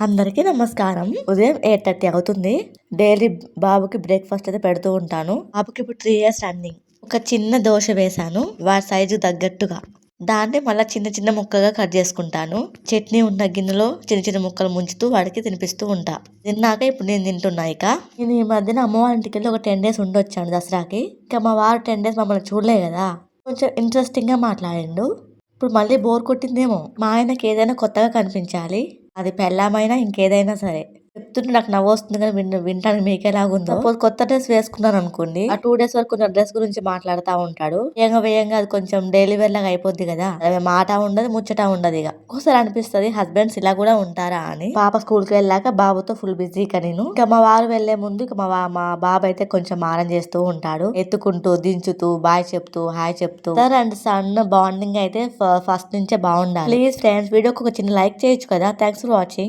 అందరికీ నమస్కారం. ఉదయం ఎయిట్ థర్టీ అవుతుంది. డైలీ బాబుకి బ్రేక్ఫాస్ట్ అయితే పెడుతూ ఉంటాను. బాబుకి ఇప్పుడు త్రీ ఇయర్స్ రన్నింగ్ ఒక చిన్న దోశ వేశాను. వారి సైజు తగ్గట్టుగా. దాన్ని మళ్ళీ చిన్న చిన్న ముక్కగా కట్ చేసుకుంటాను. చట్నీ ఉన్న గిన్నెలో చిన్న చిన్న ముక్కలు ముంచుతూ వాడికి తినిపిస్తూ ఉంటా. తిన్నాక ఇప్పుడు నేను తింటున్నా ఇక. నేను ఈ మధ్యన అమ్మ వాళ్ళ ఇంటికి వెళ్ళి ఒక టెన్ డేస్ ఉండొచ్చాను దసరాకి. ఇక మా వారు టెన్ డేస్ మమ్మల్ని చూడలే కదా. కొంచెం ఇంట్రెస్టింగ్గా మాట్లాడిండు. ఇప్పుడు మళ్ళీ బోర్ కొట్టిందేమో. మా ఆయనకి ఏదైనా కొత్తగా కనిపించాలి. అది పెళ్ళామైనా ఇంకేదైనా సరే. చెప్తుంటే నాకు నవ్వు వస్తుంది కానీ విన్ వినడానికి మీకు ఎలాగుందో సపోజ్ కొత్త డ్రెస్ వేసుకున్నాను అనుకోండి ఆ టూ డేస్ వరకు నా డ్రెస్ గురించి మాట్లాడుతూ ఉంటాడు. వేయంగా వేయంగా అది కొంచెం డైలీ వేర్ లాగా అయిపోద్ది కదా. మాట ఉండదు ముచ్చట ఉండదు ఇక. ఒకసారి అనిపిస్తది హస్బెండ్స్ ఇలా కూడా ఉంటారా? అని. పాప స్కూల్కి వెళ్ళాక బాబుతో ఫుల్ బిజీ ఇక నేను. ఇక మా వారు వెళ్ళే ముందు ఇక మా మా బాబు అయితే కొంచెం మారం చేస్తూ ఉంటాడు. ఎత్తుకుంటూ దించుతూ బాయ్ చెప్తూ హాయ్ చెప్తూ. సార్ అండ్ సన్ బాండింగ్ అయితే ఫస్ట్ నుంచే బాగుండాలి. ప్లీజ్ ఫ్రెండ్స్ వీడియోకి ఒక చిన్న లైక్ చేయొచ్చు కదా. Thanks for watching